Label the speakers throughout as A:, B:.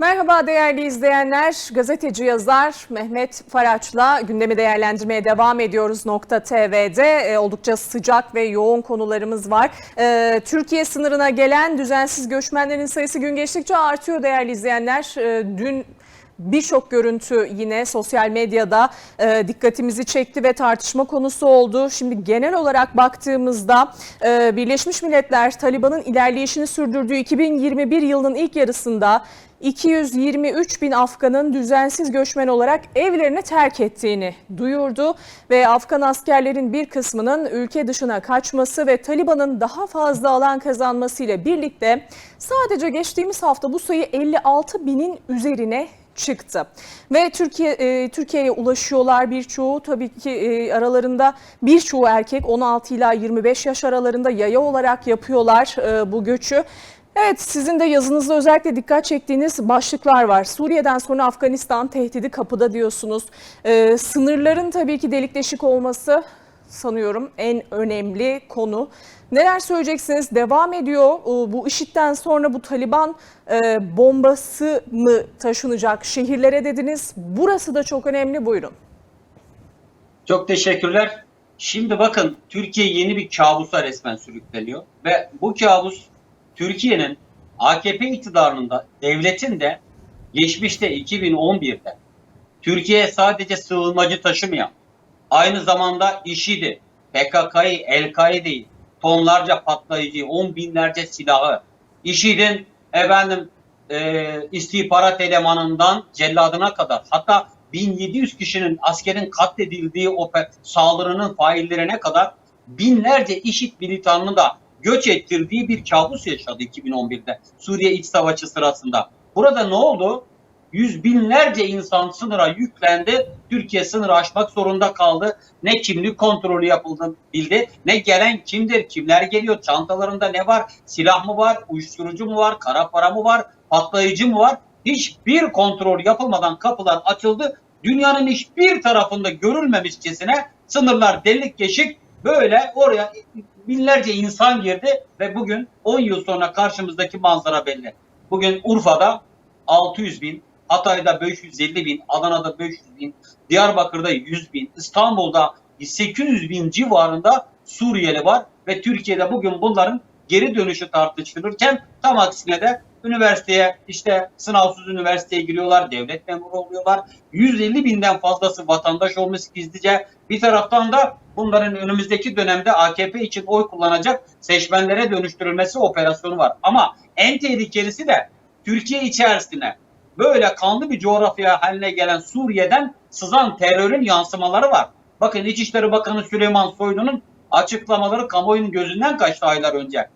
A: Merhaba değerli izleyenler. Gazeteci yazar Mehmet Faraç'la gündemi değerlendirmeye devam ediyoruz Nokta TV'de. Ee, oldukça sıcak ve yoğun konularımız var. Ee, Türkiye sınırına gelen düzensiz göçmenlerin sayısı gün geçtikçe artıyor değerli izleyenler. Ee, dün Birçok görüntü yine sosyal medyada e, dikkatimizi çekti ve tartışma konusu oldu. Şimdi genel olarak baktığımızda e, Birleşmiş Milletler Taliban'ın ilerleyişini sürdürdüğü 2021 yılının ilk yarısında 223 bin Afgan'ın düzensiz göçmen olarak evlerini terk ettiğini duyurdu ve Afgan askerlerin bir kısmının ülke dışına kaçması ve Taliban'ın daha fazla alan kazanması ile birlikte sadece geçtiğimiz hafta bu sayı 56 binin üzerine çıktı. Ve Türkiye e, Türkiye'ye ulaşıyorlar birçoğu tabii ki e, aralarında birçoğu erkek 16 ila 25 yaş aralarında yaya olarak yapıyorlar e, bu göçü. Evet sizin de yazınızda özellikle dikkat çektiğiniz başlıklar var. Suriye'den sonra Afganistan tehdidi kapıda diyorsunuz. E, sınırların tabii ki delik deşik olması sanıyorum en önemli konu. Neler söyleyeceksiniz? Devam ediyor. Ee, Bu IŞİD'den sonra bu Taliban e, bombası mı taşınacak şehirlere dediniz. Burası da çok önemli. Buyurun.
B: Çok teşekkürler. Şimdi bakın Türkiye yeni bir kabusa resmen sürükleniyor ve bu kabus Türkiye'nin AKP iktidarında devletin de geçmişte 2011'de Türkiye'ye sadece sığınmacı taşımayan aynı zamanda IŞİD'i, PKK'yı, El-Kaide'yi, tonlarca patlayıcı, on binlerce silahı, IŞİD'in efendim e, istihbarat elemanından celladına kadar hatta 1700 kişinin askerin katledildiği o saldırının faillerine kadar binlerce IŞİD militanını da göç ettirdiği bir kabus yaşadı 2011'de Suriye İç Savaşı sırasında. Burada ne oldu? Yüz binlerce insan sınıra yüklendi. Türkiye sınırı aşmak zorunda kaldı. Ne kimlik kontrolü yapıldı bildi. Ne gelen kimdir, kimler geliyor, çantalarında ne var, silah mı var, uyuşturucu mu var, kara para mı var, patlayıcı mı var? Hiçbir kontrol yapılmadan kapılar açıldı. Dünyanın hiçbir tarafında görülmemişçesine sınırlar delik deşik böyle oraya binlerce insan girdi ve bugün 10 yıl sonra karşımızdaki manzara belli. Bugün Urfa'da 600 bin, Hatay'da 550 bin, Adana'da 500 bin, Diyarbakır'da 100 bin, İstanbul'da 800 bin civarında Suriyeli var ve Türkiye'de bugün bunların geri dönüşü tartışılırken tam aksine de üniversiteye işte sınavsız üniversiteye giriyorlar, devlet memuru oluyorlar. 150 binden fazlası vatandaş olmuş gizlice. Bir taraftan da bunların önümüzdeki dönemde AKP için oy kullanacak seçmenlere dönüştürülmesi operasyonu var. Ama en tehlikelisi de Türkiye içerisine böyle kanlı bir coğrafya haline gelen Suriye'den sızan terörün yansımaları var. Bakın İçişleri Bakanı Süleyman Soylu'nun açıklamaları kamuoyunun gözünden kaçtı aylar önce.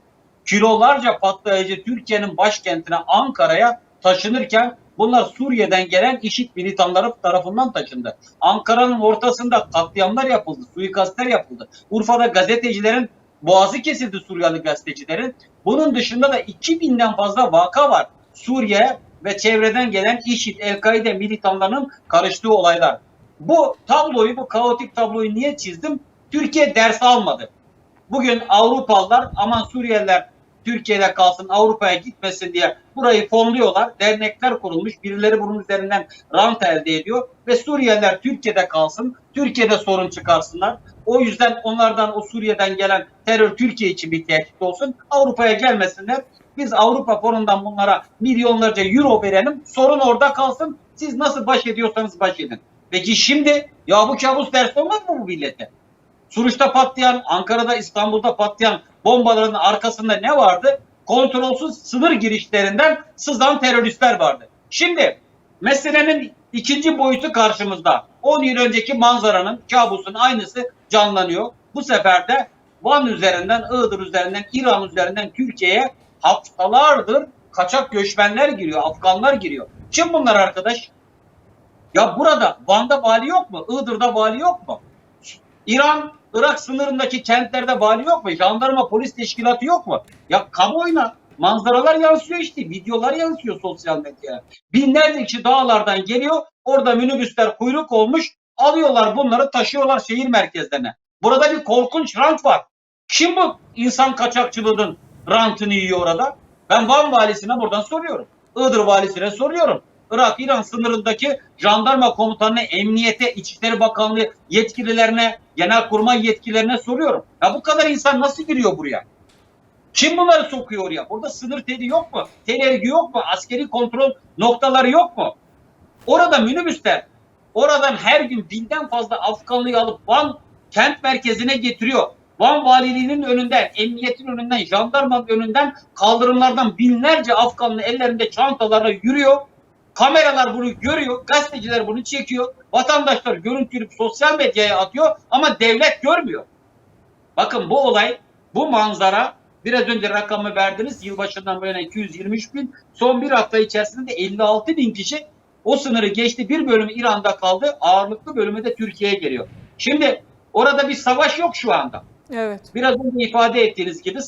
B: Kilolarca patlayıcı Türkiye'nin başkentine Ankara'ya taşınırken bunlar Suriye'den gelen IŞİD militanları tarafından taşındı. Ankara'nın ortasında katliamlar yapıldı, suikastler yapıldı. Urfa'da gazetecilerin boğazı kesildi Suriyeli gazetecilerin. Bunun dışında da 2000'den fazla vaka var. Suriye ve çevreden gelen IŞİD, El-Kaide militanlarının karıştığı olaylar. Bu tabloyu, bu kaotik tabloyu niye çizdim? Türkiye ders almadı. Bugün Avrupalılar aman Suriyeliler Türkiye'de kalsın Avrupa'ya gitmesin diye burayı fonluyorlar. Dernekler kurulmuş. Birileri bunun üzerinden rant elde ediyor. Ve Suriyeliler Türkiye'de kalsın. Türkiye'de sorun çıkarsınlar. O yüzden onlardan o Suriye'den gelen terör Türkiye için bir tehdit olsun. Avrupa'ya gelmesinler. Biz Avrupa fonundan bunlara milyonlarca euro verelim. Sorun orada kalsın. Siz nasıl baş ediyorsanız baş edin. Peki şimdi ya bu kabus ders olmaz mı bu millete? Suruç'ta patlayan, Ankara'da, İstanbul'da patlayan bombaların arkasında ne vardı? Kontrolsüz sınır girişlerinden sızan teröristler vardı. Şimdi meselenin ikinci boyutu karşımızda. 10 yıl önceki manzaranın, kabusun aynısı canlanıyor. Bu sefer de Van üzerinden, Iğdır üzerinden, İran üzerinden Türkiye'ye haftalardır kaçak göçmenler giriyor, Afganlar giriyor. Kim bunlar arkadaş? Ya burada Van'da vali yok mu? Iğdır'da vali yok mu? İran, Irak sınırındaki kentlerde vali yok mu? Jandarma polis teşkilatı yok mu? Ya kamuoyuna manzaralar yansıyor işte. Videolar yansıyor sosyal medyaya. Binlerce kişi dağlardan geliyor. Orada minibüsler kuyruk olmuş. Alıyorlar bunları taşıyorlar şehir merkezlerine. Burada bir korkunç rant var. Kim bu insan kaçakçılığının rantını yiyor orada? Ben Van valisine buradan soruyorum. Iğdır valisine soruyorum. Irak-İran sınırındaki jandarma komutanına, emniyete, İçişleri Bakanlığı yetkililerine, genelkurmay yetkililerine soruyorum. Ya bu kadar insan nasıl giriyor buraya? Kim bunları sokuyor oraya? Burada sınır teli yok mu? Telergi yok mu? Askeri kontrol noktaları yok mu? Orada minibüsler oradan her gün binden fazla Afganlıyı alıp Van kent merkezine getiriyor. Van valiliğinin önünden, emniyetin önünden, jandarmanın önünden kaldırımlardan binlerce Afganlı ellerinde çantalarla yürüyor. Kameralar bunu görüyor, gazeteciler bunu çekiyor, vatandaşlar görüntülüp sosyal medyaya atıyor ama devlet görmüyor. Bakın bu olay, bu manzara biraz önce rakamı verdiniz. Yılbaşından bu yana 223 bin. Son bir hafta içerisinde de 56 bin kişi o sınırı geçti. Bir bölümü İran'da kaldı. Ağırlıklı bölümü de Türkiye'ye geliyor. Şimdi orada bir savaş yok şu anda.
A: Evet.
B: Biraz önce ifade ettiğiniz gibi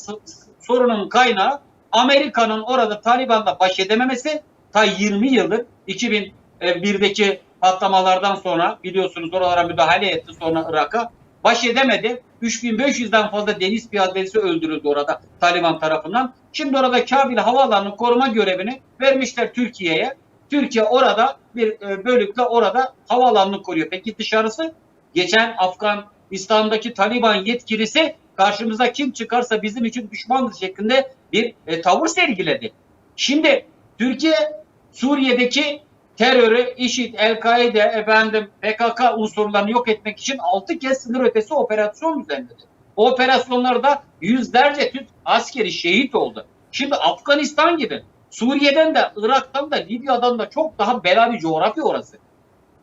B: sorunun kaynağı Amerika'nın orada Taliban'la baş edememesi ta 20 yıldır 2001'deki patlamalardan sonra biliyorsunuz oralara müdahale etti sonra Irak'a baş edemedi. 3500'den fazla deniz piyadesi öldürüldü orada Taliban tarafından. Şimdi orada Kabil havaalanının koruma görevini vermişler Türkiye'ye. Türkiye orada bir e, bölükle orada havaalanını koruyor. Peki dışarısı? Geçen Afganistan'daki Taliban yetkilisi karşımıza kim çıkarsa bizim için düşmandır şeklinde bir e, tavır sergiledi. Şimdi Türkiye Suriye'deki terörü, IŞİD, El-Kaide, efendim PKK unsurlarını yok etmek için 6 kez sınır ötesi operasyon düzenledi. O operasyonlarda yüzlerce Türk askeri şehit oldu. Şimdi Afganistan gibi Suriye'den de Irak'tan da Libya'dan da çok daha bela bir coğrafya orası.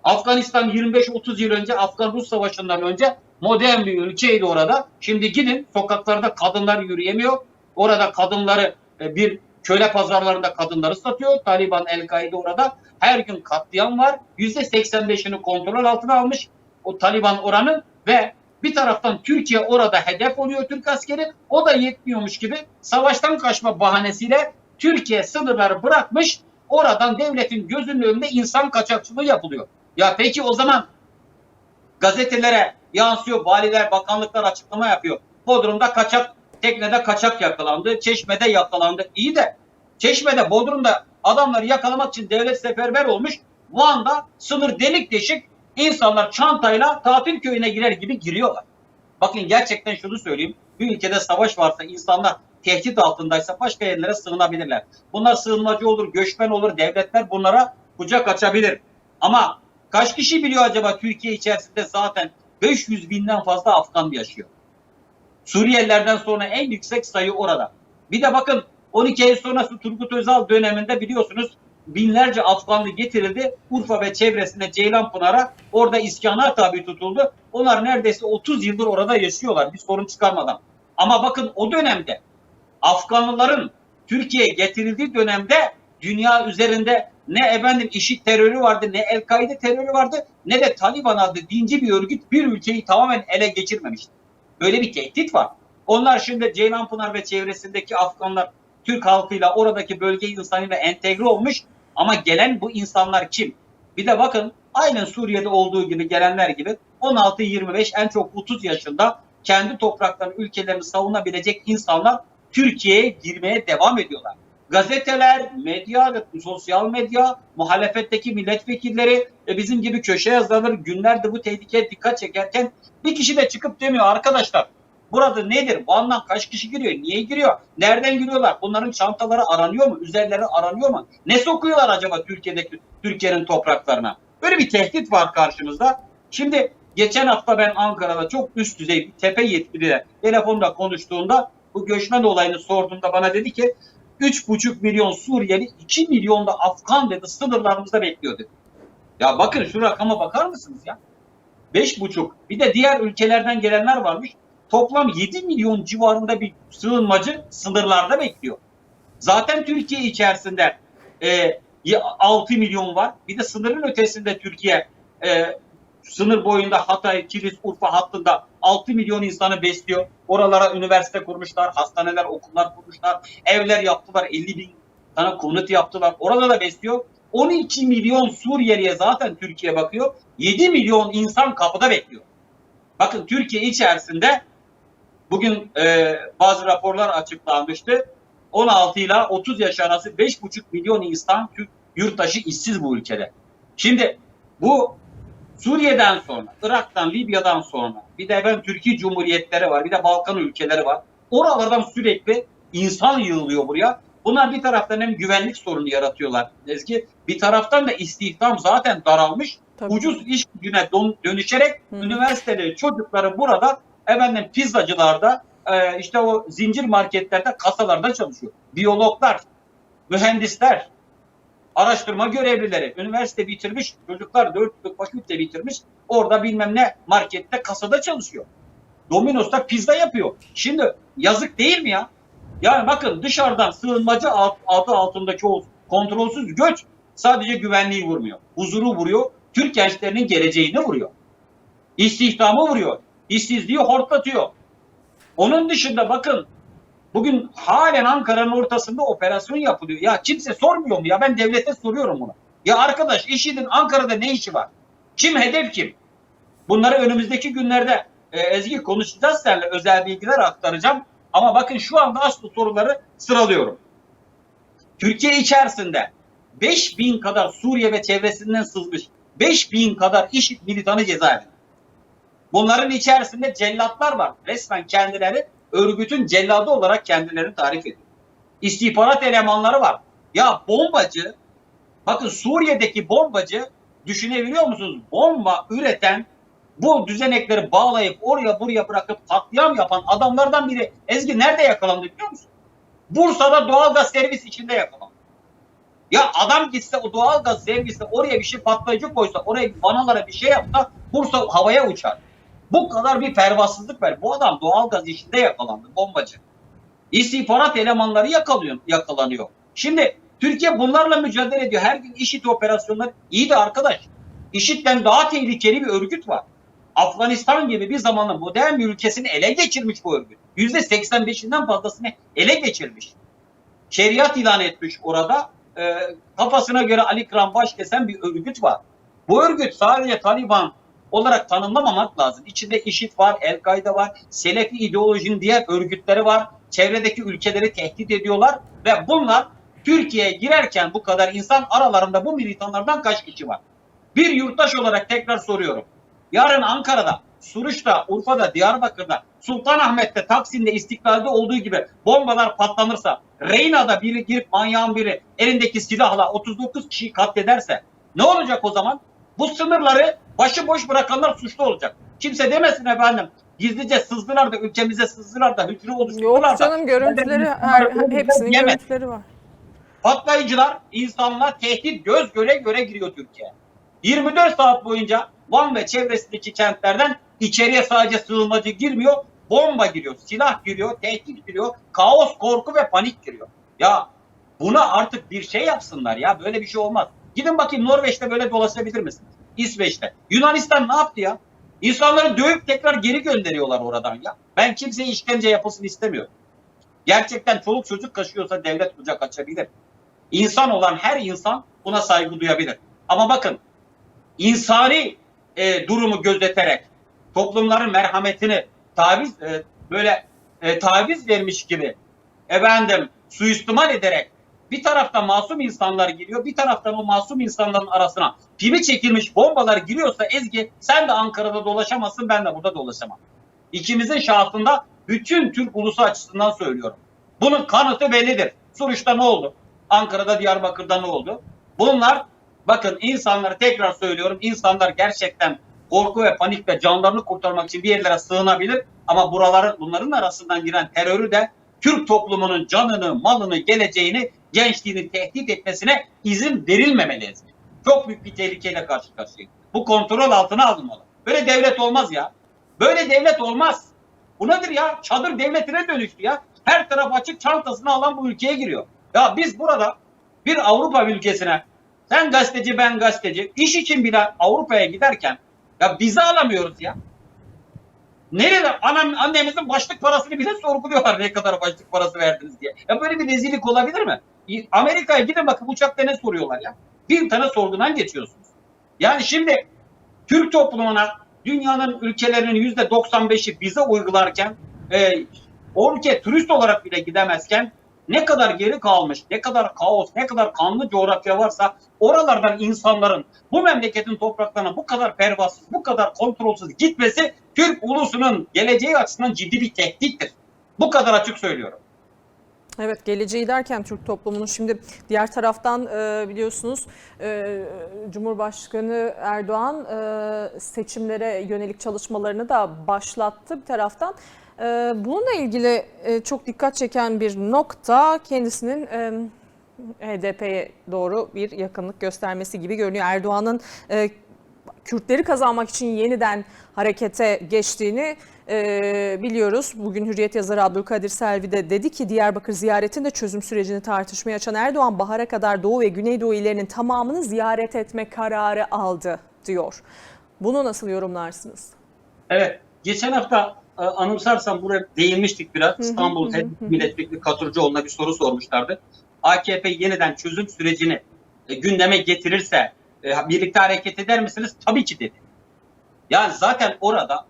B: Afganistan 25-30 yıl önce Afgan-Rus savaşından önce modern bir ülkeydi orada. Şimdi gidin sokaklarda kadınlar yürüyemiyor. Orada kadınları e, bir köle pazarlarında kadınları satıyor. Taliban, El-Kaide orada. Her gün katliam var. %85'ini kontrol altına almış o Taliban oranı ve bir taraftan Türkiye orada hedef oluyor Türk askeri. O da yetmiyormuş gibi savaştan kaçma bahanesiyle Türkiye sınırları bırakmış. Oradan devletin gözünün önünde insan kaçakçılığı yapılıyor. Ya peki o zaman gazetelere yansıyor, valiler, bakanlıklar açıklama yapıyor. Bodrum'da kaçak, teknede kaçak yakalandı, Çeşme'de yakalandı. İyi de Çeşme'de, Bodrum'da adamları yakalamak için devlet seferber olmuş. Van'da sınır delik deşik insanlar çantayla tatil köyüne girer gibi giriyorlar. Bakın gerçekten şunu söyleyeyim. Bir ülkede savaş varsa insanlar tehdit altındaysa başka yerlere sığınabilirler. Bunlar sığınmacı olur, göçmen olur, devletler bunlara kucak açabilir. Ama kaç kişi biliyor acaba Türkiye içerisinde zaten 500 binden fazla Afgan yaşıyor. Suriyelilerden sonra en yüksek sayı orada. Bir de bakın 12 ay sonrası Turgut Özal döneminde biliyorsunuz binlerce Afganlı getirildi. Urfa ve çevresinde Ceylanpınar'a orada iskana tabi tutuldu. Onlar neredeyse 30 yıldır orada yaşıyorlar bir sorun çıkarmadan. Ama bakın o dönemde Afganlıların Türkiye'ye getirildiği dönemde dünya üzerinde ne efendim IŞİD terörü vardı, ne El-Kaide terörü vardı, ne de Taliban adlı dinci bir örgüt bir ülkeyi tamamen ele geçirmemişti. Böyle bir tehdit var. Onlar şimdi Ceylanpınar ve çevresindeki Afganlar Türk halkıyla oradaki bölge insanıyla entegre olmuş ama gelen bu insanlar kim? Bir de bakın aynen Suriye'de olduğu gibi gelenler gibi 16-25 en çok 30 yaşında kendi topraklarını, ülkelerini savunabilecek insanlar Türkiye'ye girmeye devam ediyorlar. Gazeteler, medya, sosyal medya, muhalefetteki milletvekilleri e, bizim gibi köşe yazarları günlerdir bu tehlikeye dikkat çekerken bir kişi de çıkıp demiyor arkadaşlar burada nedir? Van'dan kaç kişi giriyor? Niye giriyor? Nereden giriyorlar? Bunların çantaları aranıyor mu? Üzerleri aranıyor mu? Ne sokuyorlar acaba Türkiye'deki Türkiye'nin topraklarına? Böyle bir tehdit var karşımızda. Şimdi geçen hafta ben Ankara'da çok üst düzey bir tepe yetkiliyle telefonda konuştuğumda bu göçmen olayını sorduğumda bana dedi ki 3,5 milyon Suriyeli 2 milyon da Afgan dedi sınırlarımızda bekliyor dedi. Ya bakın şu rakama bakar mısınız ya? 5,5 bir de diğer ülkelerden gelenler varmış. Toplam 7 milyon civarında bir sığınmacı sınırlarda bekliyor. Zaten Türkiye içerisinde e, 6 milyon var. Bir de sınırın ötesinde Türkiye e, sınır boyunda Hatay, Kilis, Urfa hattında 6 milyon insanı besliyor. Oralara üniversite kurmuşlar, hastaneler, okullar kurmuşlar, evler yaptılar, 50 bin tane konut yaptılar. Orada da besliyor. 12 milyon Suriyeliye zaten Türkiye bakıyor. 7 milyon insan kapıda bekliyor. Bakın Türkiye içerisinde bugün e, bazı raporlar açıklanmıştı. 16 ile 30 yaş arası 5,5 milyon insan Türk yurttaşı işsiz bu ülkede. Şimdi bu Suriye'den sonra, Irak'tan, Libya'dan sonra bir de ben Türkiye Cumhuriyetleri var, bir de Balkan ülkeleri var. Oralardan sürekli insan yığılıyor buraya. Bunlar bir taraftan hem güvenlik sorunu yaratıyorlar Ezgi. Bir taraftan da istihdam zaten daralmış.
A: Tabii.
B: Ucuz iş gücüne don- dönüşerek
A: Hı.
B: üniversiteli çocukları burada efendim pizzacılarda e, işte o zincir marketlerde kasalarda çalışıyor. Biyologlar, mühendisler, araştırma görevlileri, üniversite bitirmiş çocuklar, dört yıllık fakülte bitirmiş, orada bilmem ne markette kasada çalışıyor. Domino's'ta pizza yapıyor. Şimdi yazık değil mi ya? Yani bakın dışarıdan sığınmacı adı altındaki o kontrolsüz göç sadece güvenliği vurmuyor. Huzuru vuruyor. Türk gençlerinin geleceğini vuruyor. İstihdamı vuruyor. İşsizliği hortlatıyor. Onun dışında bakın bugün halen Ankara'nın ortasında operasyon yapılıyor. Ya kimse sormuyor mu ya? Ben devlete soruyorum bunu. Ya arkadaş IŞİD'in Ankara'da ne işi var? Kim hedef kim? Bunları önümüzdeki günlerde e, Ezgi konuşacağız seninle özel bilgiler aktaracağım. Ama bakın şu anda asıl soruları sıralıyorum. Türkiye içerisinde 5000 kadar Suriye ve çevresinden sızmış 5000 kadar IŞİD militanı cezaevinde. Bunların içerisinde cellatlar var. Resmen kendileri örgütün celladı olarak kendilerini tarif ediyor. İstihbarat elemanları var. Ya bombacı, bakın Suriye'deki bombacı düşünebiliyor musunuz? Bomba üreten bu düzenekleri bağlayıp oraya buraya bırakıp katliam yapan adamlardan biri Ezgi nerede yakalandı biliyor musun? Bursa'da doğalgaz servis içinde yakalandı. Ya adam gitse o doğalgaz servisi oraya bir şey patlayıcı koysa oraya vanalara bir şey yapsa Bursa havaya uçar. Bu kadar bir pervasızlık var. Bu adam doğalgaz işinde yakalandı bombacı. İstihbarat elemanları yakalıyor, yakalanıyor. Şimdi Türkiye bunlarla mücadele ediyor. Her gün IŞİD operasyonları iyi de arkadaş. IŞİD'den daha tehlikeli bir örgüt var. Afganistan gibi bir zamanın modern bir ülkesini ele geçirmiş bu örgüt. %85'inden fazlasını ele geçirmiş. Şeriat ilan etmiş orada. Ee, kafasına göre Ali Kıran baş kesen bir örgüt var. Bu örgüt sadece Taliban olarak tanımlamamak lazım. İçinde IŞİD var, El-Kaide var, Selefi ideolojinin diğer örgütleri var. Çevredeki ülkeleri tehdit ediyorlar ve bunlar Türkiye'ye girerken bu kadar insan aralarında bu militanlardan kaç kişi var? Bir yurttaş olarak tekrar soruyorum. Yarın Ankara'da, Suruç'ta, Urfa'da, Diyarbakır'da, Sultanahmet'te, Taksim'de, İstiklal'de olduğu gibi bombalar patlanırsa, Reyna'da biri girip manyağın biri elindeki silahla 39 kişiyi katlederse ne olacak o zaman? Bu sınırları başıboş bırakanlar suçlu olacak. Kimse demesin efendim gizlice sızdılar da ülkemize sızdılar da hücre oluşturdular
A: Yok
B: da.
A: canım görüntüleri her, hepsinin
B: Yemedi.
A: görüntüleri var.
B: Patlayıcılar insanlar tehdit göz göre göre giriyor Türkiye. 24 saat boyunca Van ve çevresindeki kentlerden içeriye sadece sığınmacı girmiyor, bomba giriyor, silah giriyor, tehdit giriyor, kaos, korku ve panik giriyor. Ya buna artık bir şey yapsınlar ya böyle bir şey olmaz. Gidin bakayım Norveç'te böyle dolaşabilir misiniz? İsveç'te. Yunanistan ne yaptı ya? İnsanları dövüp tekrar geri gönderiyorlar oradan ya. Ben kimseye işkence yapılsın istemiyorum. Gerçekten çoluk çocuk kaşıyorsa devlet kucak açabilir. İnsan olan her insan buna saygı duyabilir. Ama bakın insani e, durumu gözeterek toplumların merhametini taviz e, böyle e, taviz vermiş gibi efendim suistimal ederek bir taraftan masum insanlar giriyor, bir taraftan o masum insanların arasına pimi çekilmiş bombalar giriyorsa Ezgi sen de Ankara'da dolaşamazsın, ben de burada dolaşamam. İkimizin şahsında bütün Türk ulusu açısından söylüyorum. Bunun kanıtı bellidir. Suruç'ta ne oldu? Ankara'da, Diyarbakır'da ne oldu? Bunlar bakın insanları tekrar söylüyorum. insanlar gerçekten korku ve panikle canlarını kurtarmak için bir yerlere sığınabilir. Ama buraların bunların arasından giren terörü de Türk toplumunun canını, malını, geleceğini, gençliğini tehdit etmesine izin verilmemeli. Çok büyük bir tehlikeyle karşı karşıyayız. Bu kontrol altına alınmalı. Böyle devlet olmaz ya. Böyle devlet olmaz. Bu nedir ya? Çadır devletine dönüştü ya. Her taraf açık çantasını alan bu ülkeye giriyor. Ya biz burada bir Avrupa ülkesine sen gazeteci ben gazeteci iş için bile Avrupa'ya giderken ya vize alamıyoruz ya. Nerede? Anam, annemizin başlık parasını bile sorguluyorlar ne kadar başlık parası verdiniz diye. Ya böyle bir rezillik olabilir mi? Amerika'ya gidin bakın uçakta ne soruyorlar ya. Bir tane sorgudan geçiyorsunuz. Yani şimdi Türk toplumuna dünyanın ülkelerinin yüzde 95'i bize uygularken e, o turist olarak bile gidemezken ne kadar geri kalmış, ne kadar kaos, ne kadar kanlı coğrafya varsa oralardan insanların bu memleketin topraklarına bu kadar pervasız, bu kadar kontrolsüz gitmesi Türk ulusunun geleceği açısından ciddi bir tehdittir. Bu kadar açık söylüyorum.
A: Evet geleceği derken Türk toplumunun şimdi diğer taraftan e, biliyorsunuz e, Cumhurbaşkanı Erdoğan e, seçimlere yönelik çalışmalarını da başlattı bir taraftan. E, bununla ilgili e, çok dikkat çeken bir nokta kendisinin HDP'ye doğru bir yakınlık göstermesi gibi görünüyor. Erdoğan'ın e, Kürtleri kazanmak için yeniden harekete geçtiğini e, biliyoruz. Bugün Hürriyet yazarı Abdülkadir Selvi de dedi ki Diyarbakır ziyaretinde çözüm sürecini tartışmaya açan Erdoğan bahara kadar Doğu ve Güneydoğu illerinin tamamını ziyaret etme kararı aldı diyor. Bunu nasıl yorumlarsınız?
B: Evet, geçen hafta anımsarsam buraya değinmiştik biraz. İstanbul. Milletvekili Katurcuoğlu'na bir soru sormuşlardı. AKP yeniden çözüm sürecini e, gündeme getirirse e, birlikte hareket eder misiniz? Tabii ki dedi. Yani zaten orada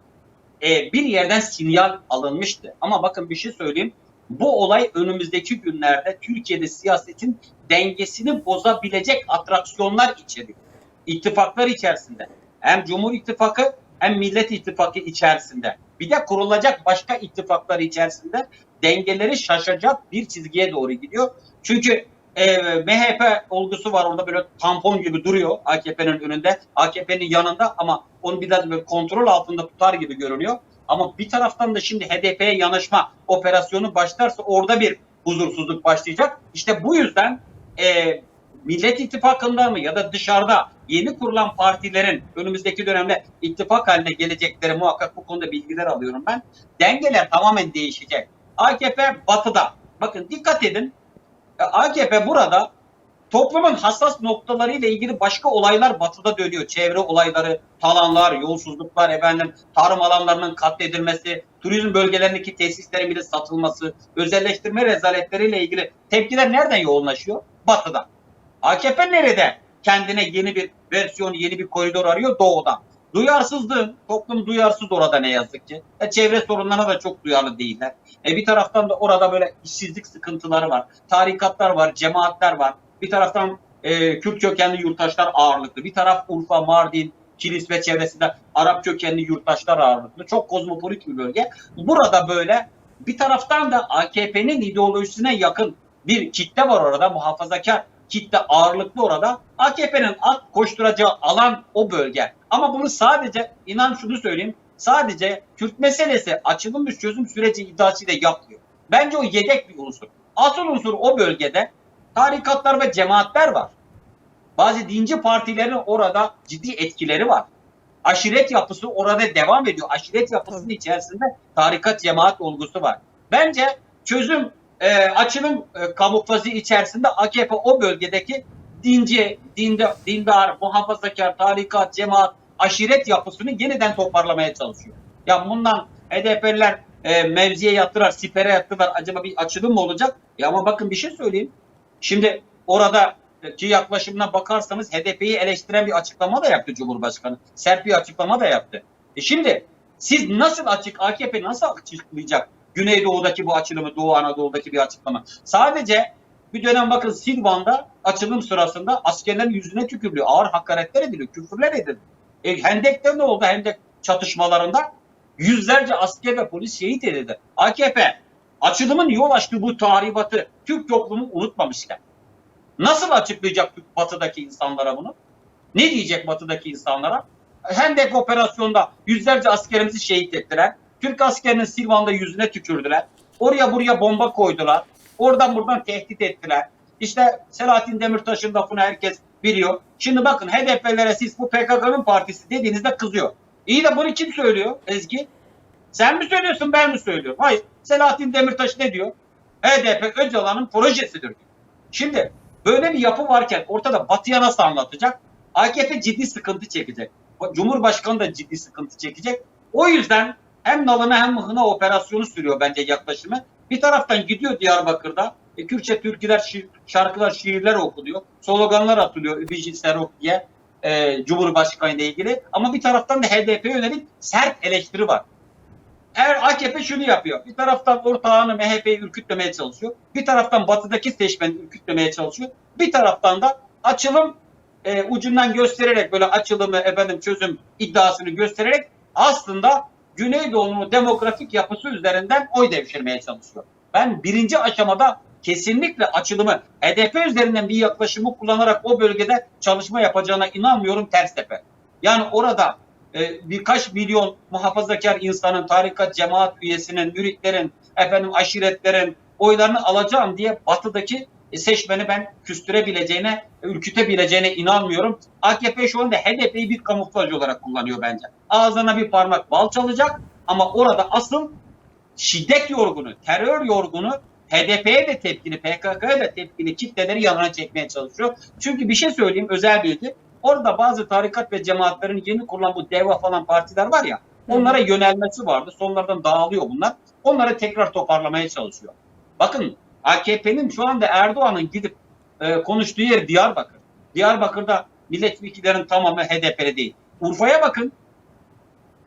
B: e, bir yerden sinyal alınmıştı. Ama bakın bir şey söyleyeyim. Bu olay önümüzdeki günlerde Türkiye'de siyasetin dengesini bozabilecek atraksiyonlar içeriyor. İttifaklar içerisinde. Hem Cumhur İttifakı hem Millet İttifakı içerisinde. Bir de kurulacak başka ittifaklar içerisinde dengeleri şaşacak bir çizgiye doğru gidiyor. Çünkü e, MHP olgusu var orada böyle tampon gibi duruyor AKP'nin önünde. AKP'nin yanında ama onu biraz böyle kontrol altında tutar gibi görünüyor. Ama bir taraftan da şimdi HDP'ye yanaşma operasyonu başlarsa orada bir huzursuzluk başlayacak. İşte bu yüzden e, Millet İttifakı'nda mı ya da dışarıda yeni kurulan partilerin önümüzdeki dönemde ittifak haline gelecekleri muhakkak bu konuda bilgiler alıyorum ben. Dengeler tamamen değişecek. AKP batıda. Bakın dikkat edin. AKP burada toplumun hassas noktalarıyla ilgili başka olaylar batıda dönüyor. Çevre olayları, talanlar, yolsuzluklar, efendim tarım alanlarının katledilmesi, turizm bölgelerindeki tesislerin bile satılması, özelleştirme rezaletleriyle ilgili tepkiler nereden yoğunlaşıyor? Batıda. AKP nerede? Kendine yeni bir versiyon, yeni bir koridor arıyor doğuda. Duyarsızlığın, toplum duyarsız orada ne yazık ki. E, çevre sorunlarına da çok duyarlı değiller. E, bir taraftan da orada böyle işsizlik sıkıntıları var. Tarikatlar var, cemaatler var. Bir taraftan e, Kürt kökenli yurttaşlar ağırlıklı. Bir taraf Urfa, Mardin, Kilis ve çevresinde Arap kökenli yurttaşlar ağırlıklı. Çok kozmopolit bir bölge. Burada böyle bir taraftan da AKP'nin ideolojisine yakın bir kitle var orada muhafazakar kitle ağırlıklı orada. AKP'nin at koşturacağı alan o bölge. Ama bunu sadece inan şunu söyleyeyim. Sadece Kürt meselesi açılmış çözüm süreci iddiasıyla yapmıyor. Bence o yedek bir unsur. Asıl unsur o bölgede tarikatlar ve cemaatler var. Bazı dinci partilerin orada ciddi etkileri var. Aşiret yapısı orada devam ediyor. Aşiret yapısının içerisinde tarikat cemaat olgusu var. Bence çözüm e, açılım e, kamuflajı içerisinde AKP o bölgedeki dinci, dinde, dindar, muhafazakar, tarikat, cemaat, aşiret yapısını yeniden toparlamaya çalışıyor. Ya bundan HDP'liler e, mevziye yattılar, sipere yattılar. Acaba bir açılım mı olacak? Ya ama bakın bir şey söyleyeyim. Şimdi orada ki yaklaşımına bakarsanız HDP'yi eleştiren bir açıklama da yaptı Cumhurbaşkanı. Sert bir açıklama da yaptı. E şimdi siz nasıl açık AKP nasıl açıklayacak Güneydoğu'daki bu açılımı, Doğu Anadolu'daki bir açıklama? Sadece bir dönem bakın Silvan'da açılım sırasında askerlerin yüzüne tükürülüyor. Ağır hakaretler ediliyor, küfürler edildi. E, Hendek'te ne oldu? Hendek çatışmalarında yüzlerce asker ve polis şehit edildi. AKP açılımın yol açtığı bu tahribatı Türk toplumu unutmamışlar. Nasıl açıklayacak batıdaki insanlara bunu? Ne diyecek batıdaki insanlara? Hendek operasyonda yüzlerce askerimizi şehit ettiler. Türk askerinin Silvan'da yüzüne tükürdüler. Oraya buraya bomba koydular. Oradan buradan tehdit ettiler. İşte Selahattin Demirtaş'ın lafını herkes biliyor. Şimdi bakın HDP'lere siz bu PKK'nın partisi dediğinizde kızıyor. İyi de bunu kim söylüyor Ezgi? Sen mi söylüyorsun ben mi söylüyorum? Hayır. Selahattin Demirtaş ne diyor? HDP Öcalan'ın projesidir diyor. Şimdi böyle bir yapı varken ortada Batı'ya nasıl anlatacak? AKP ciddi sıkıntı çekecek. Cumhurbaşkanı da ciddi sıkıntı çekecek. O yüzden hem nalına hem mıhına operasyonu sürüyor bence yaklaşımı. Bir taraftan gidiyor Diyarbakır'da. E, Kürtçe türküler, şi- şarkılar, şiirler okunuyor. Sloganlar atılıyor Übici Serok diye e, Cumhurbaşkanı ile ilgili. Ama bir taraftan da HDP'ye yönelik sert eleştiri var. Eğer AKP şunu yapıyor. Bir taraftan ortağını MHP'yi ürkütlemeye çalışıyor. Bir taraftan batıdaki seçmeni ürkütlemeye çalışıyor. Bir taraftan da açılım e, ucundan göstererek böyle açılımı efendim çözüm iddiasını göstererek aslında Güneydoğu'nun demografik yapısı üzerinden oy devşirmeye çalışıyor. Ben birinci aşamada kesinlikle açılımı HDP üzerinden bir yaklaşımı kullanarak o bölgede çalışma yapacağına inanmıyorum ters tepe. Yani orada e, birkaç milyon muhafazakar insanın, tarikat, cemaat üyesinin, müritlerin, efendim aşiretlerin oylarını alacağım diye batıdaki seçmeni ben küstürebileceğine, ürkütebileceğine inanmıyorum. AKP şu anda HDP'yi bir kamuflaj olarak kullanıyor bence. Ağzına bir parmak bal çalacak ama orada asıl şiddet yorgunu, terör yorgunu HDP'ye de tepkili, PKK'ya da tepkili kitleleri yanına çekmeye çalışıyor. Çünkü bir şey söyleyeyim özel bilgi. Orada bazı tarikat ve cemaatlerin yeni kurulan bu DEVA falan partiler var ya onlara yönelmesi vardı. Sonlardan dağılıyor bunlar. Onları tekrar toparlamaya çalışıyor. Bakın AKP'nin şu anda Erdoğan'ın gidip e, konuştuğu yer Diyarbakır. Diyarbakır'da milletvekillerin tamamı HDP'li değil. Urfa'ya bakın.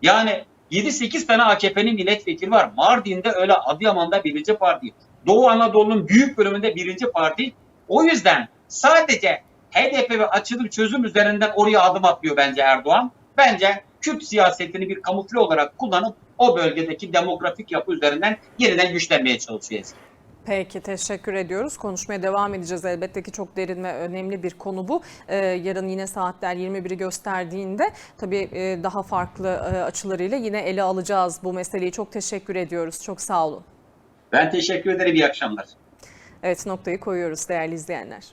B: Yani 7-8 tane AKP'nin milletvekili var. Mardin'de öyle Adıyaman'da birinci parti. Doğu Anadolu'nun büyük bölümünde birinci parti. O yüzden sadece HDP ve açılım çözüm üzerinden oraya adım atmıyor bence Erdoğan. Bence Kürt siyasetini bir kamufle olarak kullanıp o bölgedeki demografik yapı üzerinden yeniden güçlenmeye çalışıyor.
A: Peki teşekkür ediyoruz. Konuşmaya devam edeceğiz. Elbette ki çok derin ve önemli bir konu bu. Ee, yarın yine saatler 21'i gösterdiğinde tabii e, daha farklı e, açılarıyla yine ele alacağız bu meseleyi. Çok teşekkür ediyoruz. Çok sağ olun.
B: Ben teşekkür ederim. İyi akşamlar.
A: Evet noktayı koyuyoruz değerli izleyenler.